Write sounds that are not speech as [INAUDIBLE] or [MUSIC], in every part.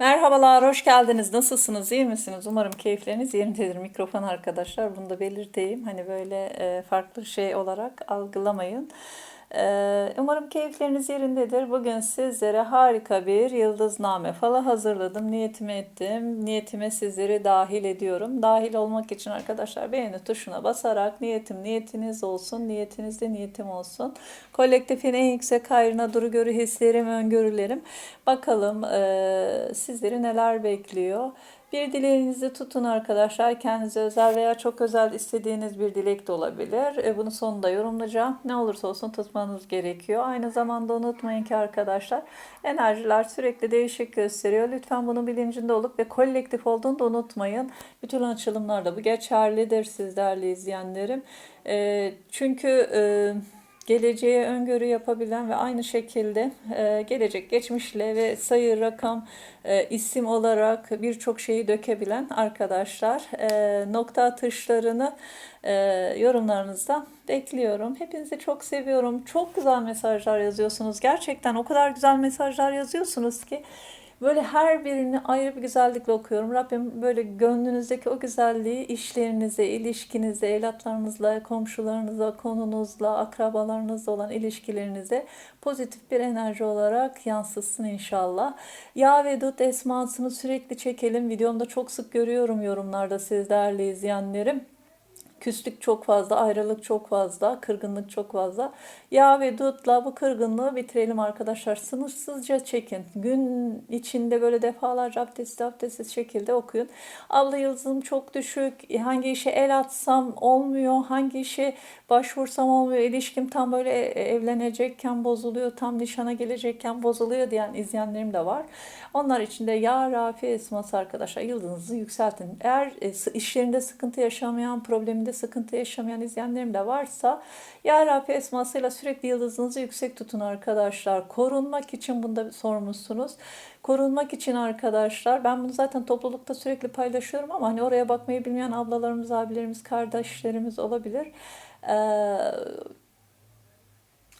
Merhabalar, hoş geldiniz. Nasılsınız, iyi misiniz? Umarım keyifleriniz yerindedir. Mikrofon arkadaşlar, bunu da belirteyim. Hani böyle e, farklı şey olarak algılamayın. E, umarım keyifleriniz yerindedir. Bugün sizlere harika bir yıldızname falı hazırladım. Niyetimi ettim. Niyetime sizleri dahil ediyorum. Dahil olmak için arkadaşlar beğeni tuşuna basarak niyetim niyetiniz olsun, niyetiniz de niyetim olsun. Kolektifin en yüksek hayrına duru görü hislerim, öngörülerim. Bakalım e, sizleri neler bekliyor. Bir dileğinizi tutun arkadaşlar. Kendinize özel veya çok özel istediğiniz bir dilek de olabilir. E, bunu sonunda yorumlayacağım. Ne olursa olsun tutmanız gerekiyor. Aynı zamanda unutmayın ki arkadaşlar enerjiler sürekli değişik gösteriyor. Lütfen bunun bilincinde olup ve kolektif olduğunu da unutmayın. Bütün açılımlarda bu geçerlidir siz değerli izleyenlerim. E, çünkü... Geleceğe öngörü yapabilen ve aynı şekilde e, gelecek geçmişle ve sayı, rakam, e, isim olarak birçok şeyi dökebilen arkadaşlar e, nokta atışlarını yorumlarınızda bekliyorum. Hepinizi çok seviyorum. Çok güzel mesajlar yazıyorsunuz. Gerçekten o kadar güzel mesajlar yazıyorsunuz ki Böyle her birini ayrı bir güzellikle okuyorum. Rabbim böyle gönlünüzdeki o güzelliği işlerinize, ilişkinize, evlatlarınızla, komşularınızla, konunuzla, akrabalarınızla olan ilişkilerinize pozitif bir enerji olarak yansıtsın inşallah. Ya ve Dut esmasını sürekli çekelim. Videomda çok sık görüyorum yorumlarda siz değerli izleyenlerim. Küslük çok fazla, ayrılık çok fazla, kırgınlık çok fazla. Yağ ve dutla bu kırgınlığı bitirelim arkadaşlar. Sınırsızca çekin. Gün içinde böyle defalarca abdestsiz abdestsiz şekilde okuyun. Abla yıldızım çok düşük. Hangi işe el atsam olmuyor. Hangi işe başvursam olmuyor. İlişkim tam böyle e, evlenecekken bozuluyor. Tam nişana gelecekken bozuluyor diyen izleyenlerim de var. Onlar için de Ya Rafi esması arkadaşlar yıldızınızı yükseltin. Eğer e, işlerinde sıkıntı yaşamayan, probleminde sıkıntı yaşamayan izleyenlerim de varsa Ya Rafi esmasıyla sürekli yıldızınızı yüksek tutun arkadaşlar. Korunmak için bunda sormuşsunuz. Korunmak için arkadaşlar ben bunu zaten toplulukta sürekli paylaşıyorum ama hani oraya bakmayı bilmeyen ablalarımız, abilerimiz, kardeşlerimiz olabilir. Ee,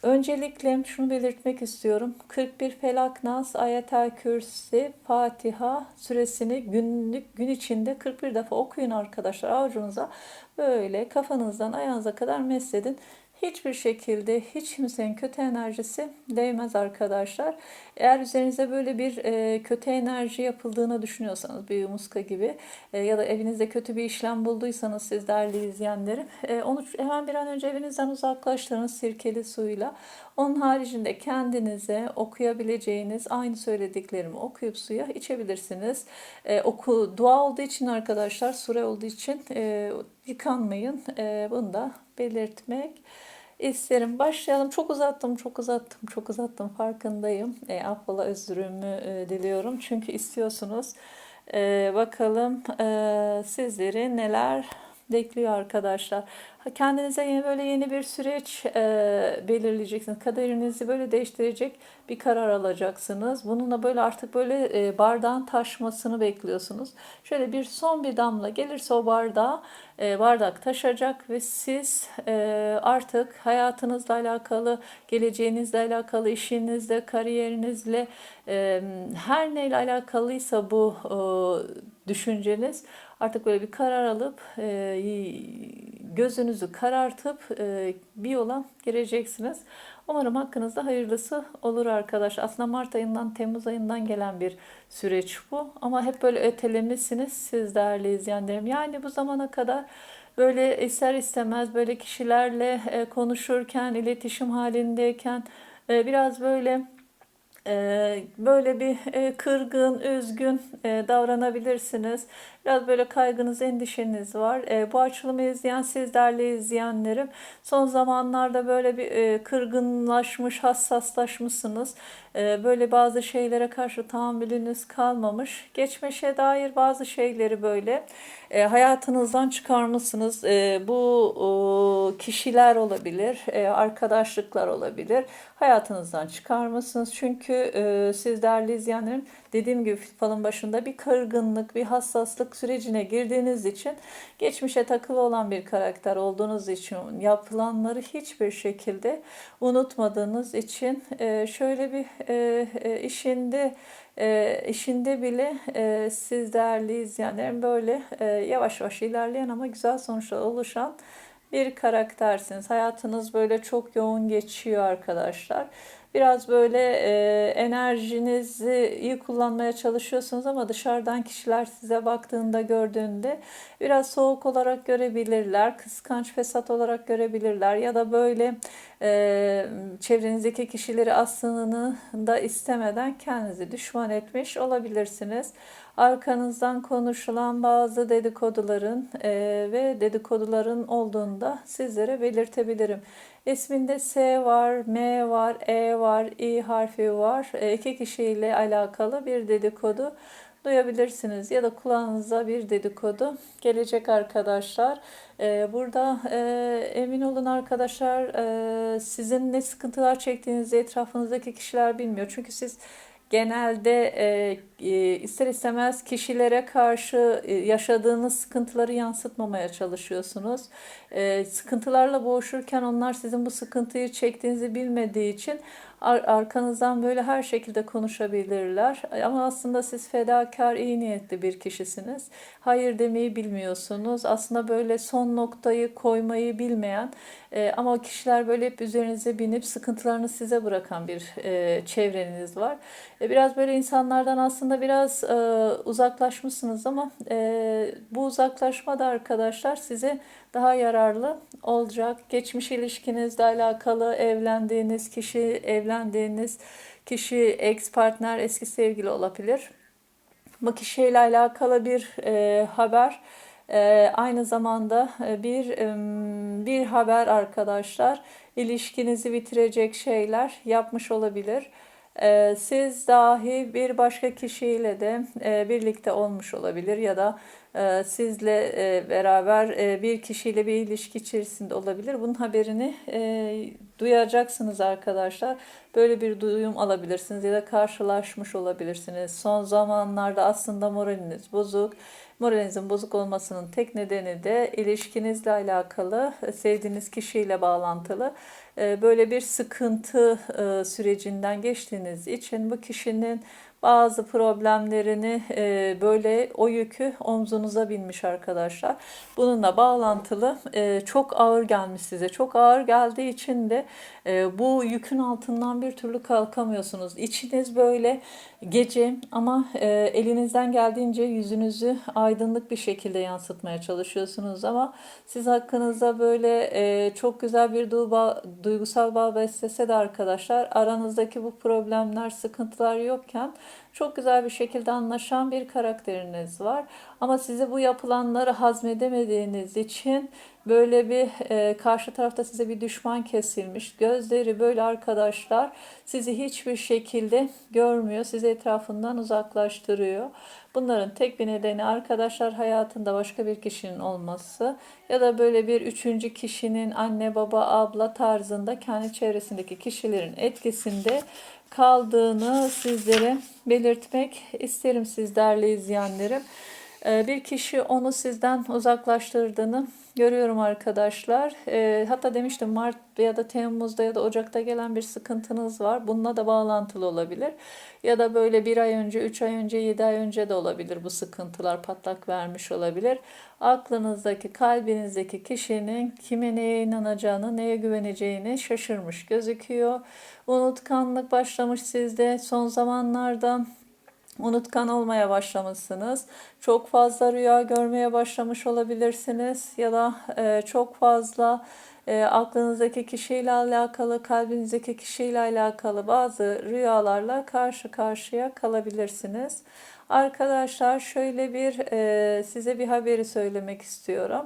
Öncelikle şunu belirtmek istiyorum. 41 Felak Nas, Ayetel Kürsi, Fatiha süresini günlük gün içinde 41 defa okuyun arkadaşlar. Avucunuza böyle kafanızdan ayağınıza kadar mesledin hiçbir şekilde hiç kimsenin kötü enerjisi değmez arkadaşlar. Eğer üzerinize böyle bir e, kötü enerji yapıldığını düşünüyorsanız bir muska gibi e, ya da evinizde kötü bir işlem bulduysanız siz değerli izleyenlerim e, onu hemen bir an önce evinizden uzaklaştırın sirkeli suyla. Onun haricinde kendinize okuyabileceğiniz aynı söylediklerimi okuyup suya içebilirsiniz. E, oku dua olduğu için arkadaşlar sure olduğu için e, yıkanmayın. E, bunu da belirtmek isterim. Başlayalım. Çok uzattım, çok uzattım, çok uzattım. Farkındayım. E, affola özrümü e, diliyorum. Çünkü istiyorsunuz. E, bakalım e, sizleri neler bekliyor arkadaşlar. Kendinize yeni böyle yeni bir süreç e, belirleyeceksiniz. Kaderinizi böyle değiştirecek bir karar alacaksınız. Bununla böyle artık böyle e, bardağın taşmasını bekliyorsunuz. Şöyle bir son bir damla gelirse o bardağa e, bardak taşacak ve siz e, artık hayatınızla alakalı, geleceğinizle alakalı, işinizle, kariyerinizle e, her neyle alakalıysa bu e, düşünceniz artık böyle bir karar alıp e, gözünüzü karartıp e, bir yola gireceksiniz. Umarım hakkınızda hayırlısı olur arkadaş. Aslında Mart ayından Temmuz ayından gelen bir süreç bu. Ama hep böyle ötelemişsiniz siz değerli izleyenlerim. Yani bu zamana kadar böyle ister istemez böyle kişilerle e, konuşurken, iletişim halindeyken biraz böyle böyle bir kırgın, üzgün davranabilirsiniz. Biraz böyle kaygınız, endişeniz var. E, bu açılımı izleyen siz değerli izleyenlerim son zamanlarda böyle bir kırgınlaşmış, hassaslaşmışsınız. Böyle bazı şeylere karşı tahammülünüz kalmamış. Geçmişe dair bazı şeyleri böyle hayatınızdan çıkarmışsınız. Bu kişiler olabilir, arkadaşlıklar olabilir. Hayatınızdan çıkarmışsınız. Çünkü e, siz değerli izleyenlerin dediğim gibi falın başında bir kırgınlık, bir hassaslık sürecine girdiğiniz için geçmişe takılı olan bir karakter olduğunuz için yapılanları hiçbir şekilde unutmadığınız için e, şöyle bir e, e, işinde e, işinde bile e, siz değerli izleyenlerin böyle e, yavaş yavaş ilerleyen ama güzel sonuçlar oluşan bir karaktersiniz. Hayatınız böyle çok yoğun geçiyor arkadaşlar. Biraz böyle e, enerjinizi iyi kullanmaya çalışıyorsunuz ama dışarıdan kişiler size baktığında gördüğünde biraz soğuk olarak görebilirler, kıskanç fesat olarak görebilirler ya da böyle e, çevrenizdeki kişileri aslında da istemeden kendinizi düşman etmiş olabilirsiniz. Arkanızdan konuşulan bazı dedikoduların e, ve dedikoduların olduğunda sizlere belirtebilirim. İsminde S var, M var, E var, İ harfi var. E, iki kişiyle alakalı bir dedikodu duyabilirsiniz ya da kulağınıza bir dedikodu gelecek arkadaşlar. Ee, burada e, emin olun arkadaşlar e, sizin ne sıkıntılar çektiğinizi etrafınızdaki kişiler bilmiyor. Çünkü siz genelde e, e, ister istemez kişilere karşı e, yaşadığınız sıkıntıları yansıtmamaya çalışıyorsunuz. E, sıkıntılarla boğuşurken onlar sizin bu sıkıntıyı çektiğinizi bilmediği için ar- arkanızdan böyle her şekilde konuşabilirler. Ama aslında siz fedakar, iyi niyetli bir kişisiniz. Hayır demeyi bilmiyorsunuz. Aslında böyle son noktayı koymayı bilmeyen e, ama kişiler böyle hep üzerinize binip sıkıntılarını size bırakan bir e, çevreniz var. E, biraz böyle insanlardan aslında biraz e, uzaklaşmışsınız ama e, bu uzaklaşma da arkadaşlar size daha yararlı olacak. Geçmiş ilişkinizle alakalı evlendiğiniz kişi, evlendiğiniz kişi ex partner, eski sevgili olabilir. Bu kişiyle alakalı bir e, haber e, aynı zamanda e, bir e, bir haber arkadaşlar ilişkinizi bitirecek şeyler yapmış olabilir. E, siz dahi bir başka kişiyle de e, birlikte olmuş olabilir ya da sizle e, beraber e, bir kişiyle bir ilişki içerisinde olabilir. Bunun haberini duyacaksınız arkadaşlar. Böyle bir duyum alabilirsiniz ya da karşılaşmış olabilirsiniz. Son zamanlarda aslında moraliniz bozuk. Moralinizin bozuk olmasının tek nedeni de ilişkinizle alakalı, sevdiğiniz kişiyle bağlantılı böyle bir sıkıntı sürecinden geçtiğiniz için bu kişinin bazı problemlerini e, böyle o yükü omzunuza binmiş arkadaşlar. Bununla bağlantılı e, çok ağır gelmiş size. Çok ağır geldiği için de e, bu yükün altından bir türlü kalkamıyorsunuz. İçiniz böyle gece ama e, elinizden geldiğince yüzünüzü aydınlık bir şekilde yansıtmaya çalışıyorsunuz ama siz hakkınızda böyle e, çok güzel bir duyba, duygusal bağ beslese de arkadaşlar aranızdaki bu problemler, sıkıntılar yokken çok güzel bir şekilde anlaşan bir karakteriniz var. Ama size bu yapılanları hazmedemediğiniz için böyle bir e, karşı tarafta size bir düşman kesilmiş. Gözleri böyle arkadaşlar sizi hiçbir şekilde görmüyor. Sizi etrafından uzaklaştırıyor. Bunların tek bir nedeni arkadaşlar hayatında başka bir kişinin olması ya da böyle bir üçüncü kişinin anne baba abla tarzında kendi çevresindeki kişilerin etkisinde kaldığını sizlere belirtmek isterim siz değerli izleyenlerim. Ee, bir kişi onu sizden uzaklaştırdığını görüyorum arkadaşlar. E, hatta demiştim Mart ya da Temmuz'da ya da Ocak'ta gelen bir sıkıntınız var. Bununla da bağlantılı olabilir. Ya da böyle bir ay önce, üç ay önce, yedi ay önce de olabilir bu sıkıntılar patlak vermiş olabilir. Aklınızdaki, kalbinizdeki kişinin kime neye inanacağını, neye güveneceğini şaşırmış gözüküyor. Unutkanlık başlamış sizde son zamanlarda unutkan olmaya başlamışsınız. Çok fazla rüya görmeye başlamış olabilirsiniz ya da e, çok fazla e, aklınızdaki kişiyle alakalı, kalbinizdeki kişiyle alakalı bazı rüyalarla karşı karşıya kalabilirsiniz. Arkadaşlar şöyle bir e, size bir haberi söylemek istiyorum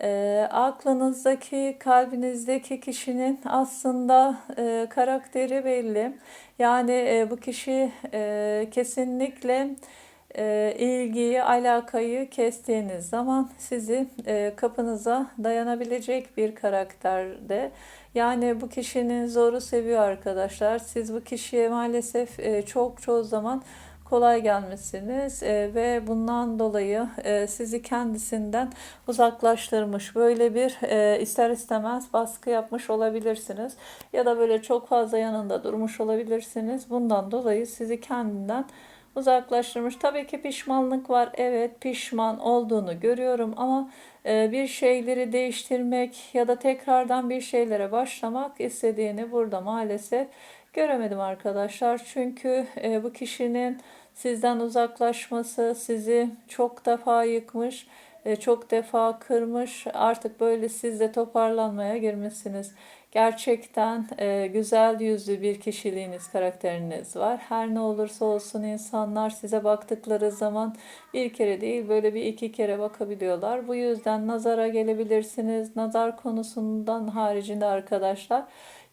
e, aklınızdaki, kalbinizdeki kişinin aslında e, karakteri belli. Yani e, bu kişi e, kesinlikle e, ilgiyi, alakayı kestiğiniz zaman sizi e, kapınıza dayanabilecek bir karakterde. Yani bu kişinin zoru seviyor arkadaşlar. Siz bu kişiye maalesef e, çok çoğu zaman kolay gelmesiniz e, ve bundan dolayı e, sizi kendisinden uzaklaştırmış böyle bir e, ister istemez baskı yapmış olabilirsiniz ya da böyle çok fazla yanında durmuş olabilirsiniz. Bundan dolayı sizi kendinden uzaklaştırmış. Tabii ki pişmanlık var. Evet pişman olduğunu görüyorum ama bir şeyleri değiştirmek ya da tekrardan bir şeylere başlamak istediğini burada maalesef göremedim arkadaşlar. Çünkü bu kişinin sizden uzaklaşması sizi çok defa yıkmış, e, çok defa kırmış. Artık böyle siz de toparlanmaya girmişsiniz. Gerçekten e, güzel yüzlü bir kişiliğiniz, karakteriniz var. Her ne olursa olsun insanlar size baktıkları zaman bir kere değil böyle bir iki kere bakabiliyorlar. Bu yüzden nazara gelebilirsiniz. Nazar konusundan haricinde arkadaşlar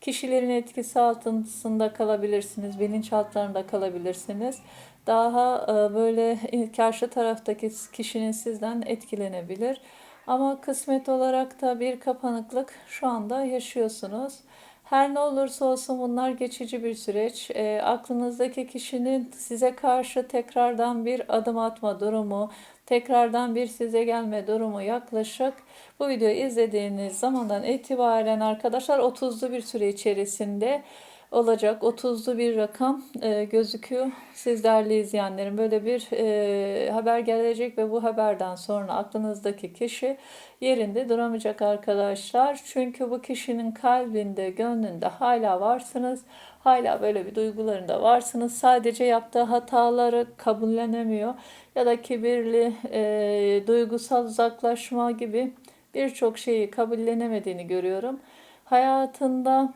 kişilerin etkisi altında kalabilirsiniz. Bilinçaltlarında kalabilirsiniz. Daha e, böyle karşı taraftaki kişinin sizden etkilenebilir. Ama kısmet olarak da bir kapanıklık şu anda yaşıyorsunuz. Her ne olursa olsun bunlar geçici bir süreç. E, aklınızdaki kişinin size karşı tekrardan bir adım atma durumu, tekrardan bir size gelme durumu yaklaşık. Bu videoyu izlediğiniz zamandan itibaren arkadaşlar 30'lu bir süre içerisinde olacak 30'lu bir rakam e, gözüküyor. Siz değerli izleyenlerin böyle bir e, haber gelecek ve bu haberden sonra aklınızdaki kişi yerinde duramayacak arkadaşlar. Çünkü bu kişinin kalbinde, gönlünde hala varsınız. Hala böyle bir duygularında varsınız. Sadece yaptığı hataları kabullenemiyor ya da kibirli, e, duygusal uzaklaşma gibi birçok şeyi kabullenemediğini görüyorum. Hayatında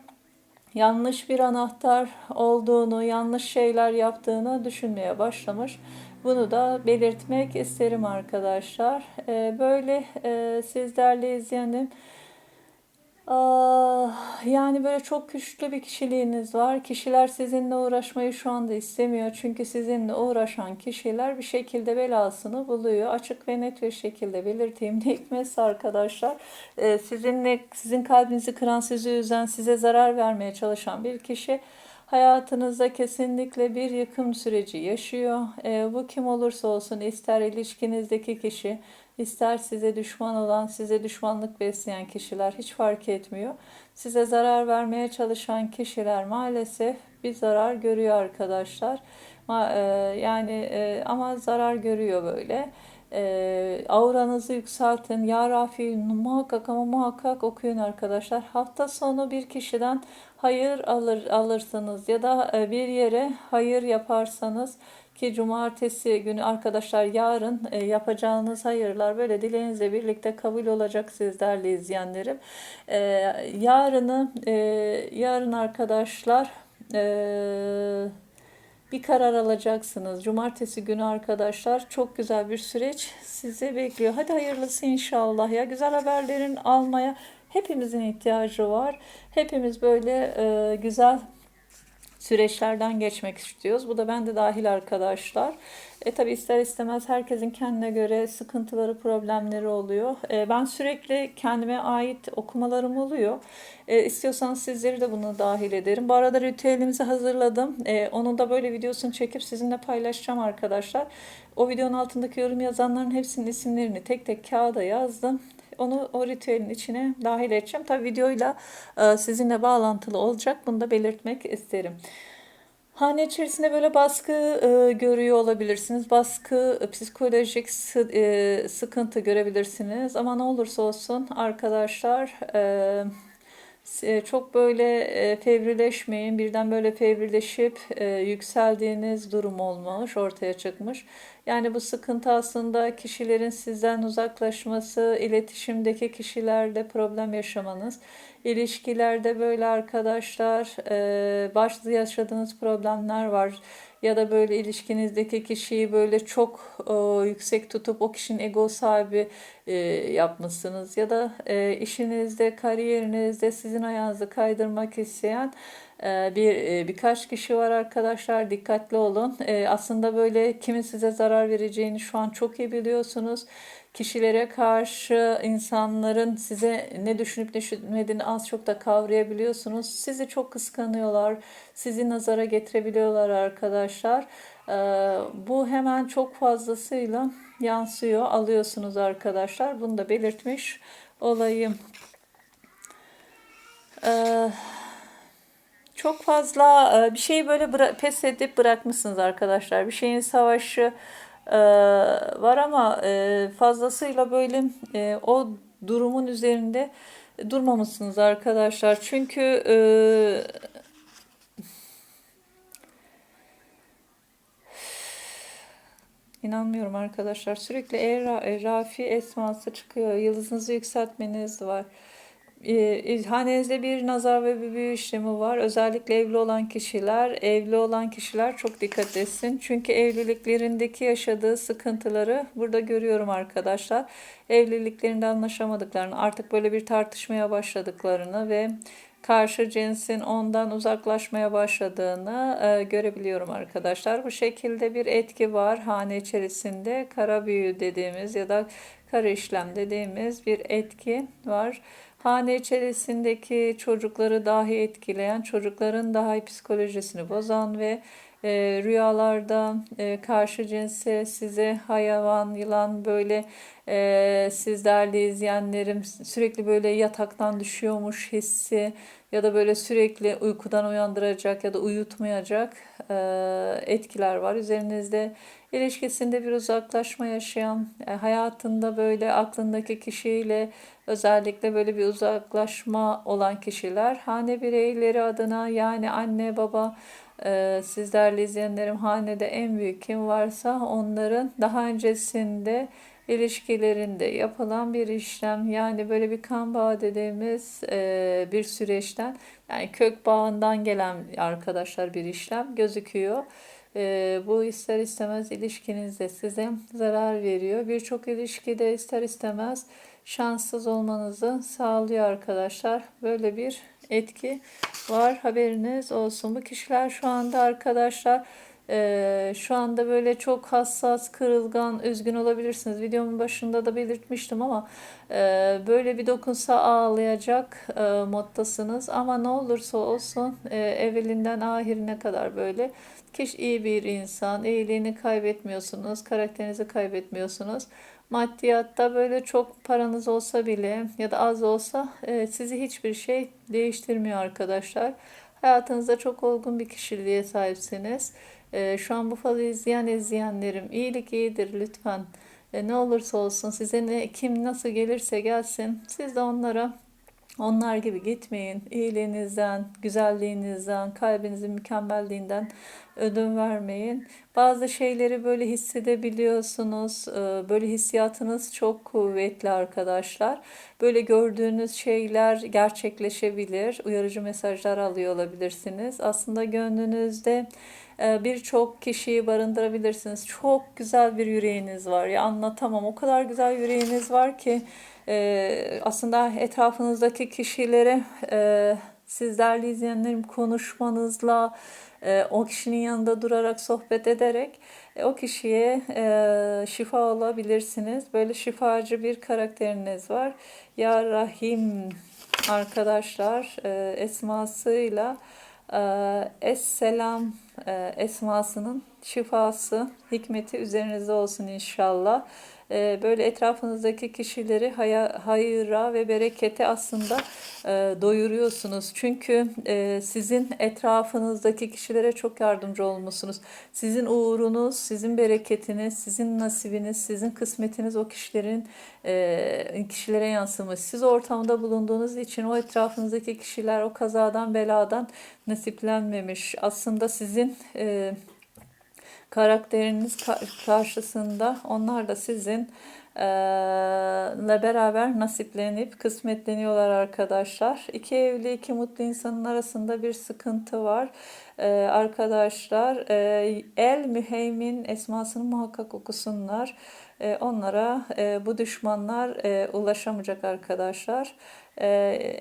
yanlış bir anahtar olduğunu, yanlış şeyler yaptığını düşünmeye başlamış. Bunu da belirtmek isterim arkadaşlar. Ee, böyle e, sizlerle izleyenim. Yani böyle çok güçlü bir kişiliğiniz var. Kişiler sizinle uğraşmayı şu anda istemiyor. Çünkü sizinle uğraşan kişiler bir şekilde belasını buluyor. Açık ve net bir şekilde belirteyim. [LAUGHS] Ne hikmetse arkadaşlar. Ee, sizinle, sizin kalbinizi kıran, sizi üzen, size zarar vermeye çalışan bir kişi hayatınızda kesinlikle bir yıkım süreci yaşıyor. Ee, bu kim olursa olsun ister ilişkinizdeki kişi, İster size düşman olan, size düşmanlık besleyen kişiler hiç fark etmiyor. Size zarar vermeye çalışan kişiler maalesef bir zarar görüyor arkadaşlar. E, yani e, ama zarar görüyor böyle. E, auranızı yükseltin. Ya Rafi muhakkak ama muhakkak okuyun arkadaşlar. Hafta sonu bir kişiden hayır alır alırsınız ya da bir yere hayır yaparsanız ki cumartesi günü arkadaşlar yarın e, yapacağınız hayırlar böyle dileğinizle birlikte kabul olacak sizlerle izleyenlerim. E, yarını e, yarın arkadaşlar e, bir karar alacaksınız. Cumartesi günü arkadaşlar çok güzel bir süreç sizi bekliyor. Hadi hayırlısı inşallah ya. Güzel haberlerin almaya hepimizin ihtiyacı var. Hepimiz böyle e, güzel süreçlerden geçmek istiyoruz. Bu da ben de dahil arkadaşlar. E tabi ister istemez herkesin kendine göre sıkıntıları, problemleri oluyor. E, ben sürekli kendime ait okumalarım oluyor. E, istiyorsanız sizleri de bunu dahil ederim. Bu arada ritüelimizi hazırladım. E, onun da böyle videosunu çekip sizinle paylaşacağım arkadaşlar. O videonun altındaki yorum yazanların hepsinin isimlerini tek tek kağıda yazdım. Onu o ritüelin içine dahil edeceğim. Tabi videoyla e, sizinle bağlantılı olacak. Bunu da belirtmek isterim. Hane içerisinde böyle baskı e, görüyor olabilirsiniz. Baskı, e, psikolojik sı, e, sıkıntı görebilirsiniz. Ama ne olursa olsun arkadaşlar e, e çok böyle e, fevrileşmeyin. Birden böyle fevrileşip e, yükseldiğiniz durum olmuş, ortaya çıkmış. Yani bu sıkıntı aslında kişilerin sizden uzaklaşması, iletişimdeki kişilerle problem yaşamanız, ilişkilerde böyle arkadaşlar e, yaşadığınız problemler var ya da böyle ilişkinizdeki kişiyi böyle çok e, yüksek tutup o kişinin ego sahibi e, yapmışsınız ya da e, işinizde, kariyerinizde sizin ayağınızı kaydırmak isteyen bir e, birkaç kişi var arkadaşlar dikkatli olun. Ee, aslında böyle kimin size zarar vereceğini şu an çok iyi biliyorsunuz. Kişilere karşı insanların size ne düşünüp ne düşünmediğini az çok da kavrayabiliyorsunuz. Sizi çok kıskanıyorlar, sizi nazara getirebiliyorlar arkadaşlar. Ee, bu hemen çok fazlasıyla yansıyor, alıyorsunuz arkadaşlar. Bunu da belirtmiş olayım. Ee, çok fazla e, bir şeyi böyle pes edip bırakmışsınız arkadaşlar. Bir şeyin savaşı e, var ama e, fazlasıyla böyle o durumun üzerinde durmamışsınız arkadaşlar. Çünkü İnanmıyorum arkadaşlar. Sürekli Rafi esması çıkıyor. Yıldızınızı yükseltmeniz var. E, hanenizde bir nazar ve bir büyü işlemi var. Özellikle evli olan kişiler, evli olan kişiler çok dikkat etsin. Çünkü evliliklerindeki yaşadığı sıkıntıları burada görüyorum arkadaşlar. Evliliklerinde anlaşamadıklarını, artık böyle bir tartışmaya başladıklarını ve karşı cinsin ondan uzaklaşmaya başladığını e, görebiliyorum arkadaşlar. Bu şekilde bir etki var hane içerisinde kara büyü dediğimiz ya da kara işlem dediğimiz bir etki var. Hane içerisindeki çocukları dahi etkileyen, çocukların daha psikolojisini bozan ve e, rüyalarda e, karşı cinse size hayvan, yılan böyle e, siz izleyenlerim sürekli böyle yataktan düşüyormuş hissi ya da böyle sürekli uykudan uyandıracak ya da uyutmayacak e, etkiler var. Üzerinizde ilişkisinde bir uzaklaşma yaşayan, e, hayatında böyle aklındaki kişiyle özellikle böyle bir uzaklaşma olan kişiler hane bireyleri adına yani anne baba sizlerle izleyenlerim hanede en büyük kim varsa onların daha öncesinde ilişkilerinde yapılan bir işlem yani böyle bir kan bağı dediğimiz e, bir süreçten yani kök bağından gelen arkadaşlar bir işlem gözüküyor. E, bu ister istemez ilişkinizde size zarar veriyor. Birçok ilişkide ister istemez şanssız olmanızı sağlıyor arkadaşlar. Böyle bir etki var haberiniz olsun. Bu kişiler şu anda arkadaşlar ee, şu anda böyle çok hassas, kırılgan, üzgün olabilirsiniz. Videomun başında da belirtmiştim ama e, böyle bir dokunsa ağlayacak e, moddasınız. Ama ne olursa olsun e, evvelinden ahirine kadar böyle kişi iyi bir insan, iyiliğini kaybetmiyorsunuz, karakterinizi kaybetmiyorsunuz. Maddiyatta böyle çok paranız olsa bile ya da az olsa e, sizi hiçbir şey değiştirmiyor arkadaşlar. Hayatınızda çok olgun bir kişiliğe sahipsiniz. E, şu an bu falı izleyen izleyenlerim iyilik iyidir lütfen. E, ne olursa olsun size ne, kim nasıl gelirse gelsin siz de onlara onlar gibi gitmeyin. İyiliğinizden, güzelliğinizden, kalbinizin mükemmelliğinden ödün vermeyin. Bazı şeyleri böyle hissedebiliyorsunuz. Ee, böyle hissiyatınız çok kuvvetli arkadaşlar. Böyle gördüğünüz şeyler gerçekleşebilir. Uyarıcı mesajlar alıyor olabilirsiniz. Aslında gönlünüzde birçok kişiyi barındırabilirsiniz. Çok güzel bir yüreğiniz var. Ya anlatamam. O kadar güzel yüreğiniz var ki e, aslında etrafınızdaki kişilere e, sizlerle izleyenlerim konuşmanızla e, o kişinin yanında durarak sohbet ederek o kişiye şifa olabilirsiniz. Böyle şifacı bir karakteriniz var. Ya Rahim arkadaşlar esmasıyla Esselam e, esmasının şifası, hikmeti üzerinizde olsun inşallah. Ee, böyle etrafınızdaki kişileri hayıra ve berekete aslında e, doyuruyorsunuz. Çünkü e, sizin etrafınızdaki kişilere çok yardımcı olmuşsunuz. Sizin uğrunuz, sizin bereketiniz, sizin nasibiniz, sizin kısmetiniz o kişilerin e, kişilere yansımış. Siz ortamda bulunduğunuz için o etrafınızdaki kişiler o kazadan beladan nasiplenmemiş. Aslında sizin karakteriniz karşısında onlar da sizin ile beraber nasiplenip kısmetleniyorlar arkadaşlar. İki evli, iki mutlu insanın arasında bir sıkıntı var. Arkadaşlar el müheymin esmasını muhakkak okusunlar. E, onlara e, bu düşmanlar e, ulaşamayacak arkadaşlar. E,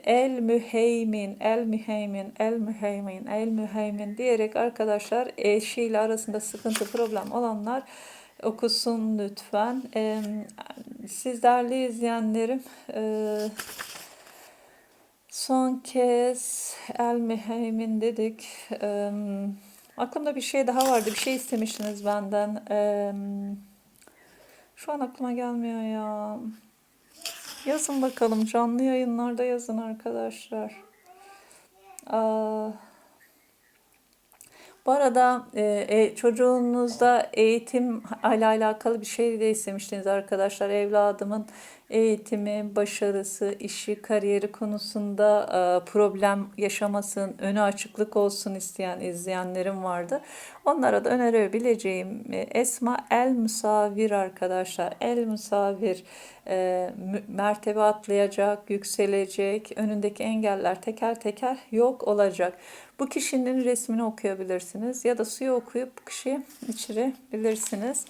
el müheymin, el müheymin, el müheymin, el müheymin diyerek arkadaşlar eşiyle arasında sıkıntı problem olanlar okusun lütfen. E, siz değerli izleyenlerim e, son kez el müheymin dedik. E, Aklımda bir şey daha vardı. Bir şey istemiştiniz benden. Eee, şu an aklıma gelmiyor ya. Yazın bakalım. Canlı yayınlarda yazın arkadaşlar. Aa, bu arada e, e, çocuğunuzda eğitim ile alakalı bir şey de istemiştiniz arkadaşlar. Evladımın eğitimi, başarısı, işi, kariyeri konusunda e, problem yaşamasın, önü açıklık olsun isteyen izleyenlerim vardı. Onlara da önerebileceğim e, Esma El Musavir arkadaşlar. El Musavir e, mertebe atlayacak, yükselecek, önündeki engeller teker teker yok olacak. Bu kişinin resmini okuyabilirsiniz ya da suyu okuyup kişiyi içirebilirsiniz.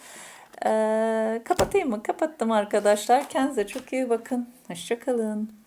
Ee, kapatayım mı? Kapattım arkadaşlar. Kendinize çok iyi bakın. Hoşçakalın.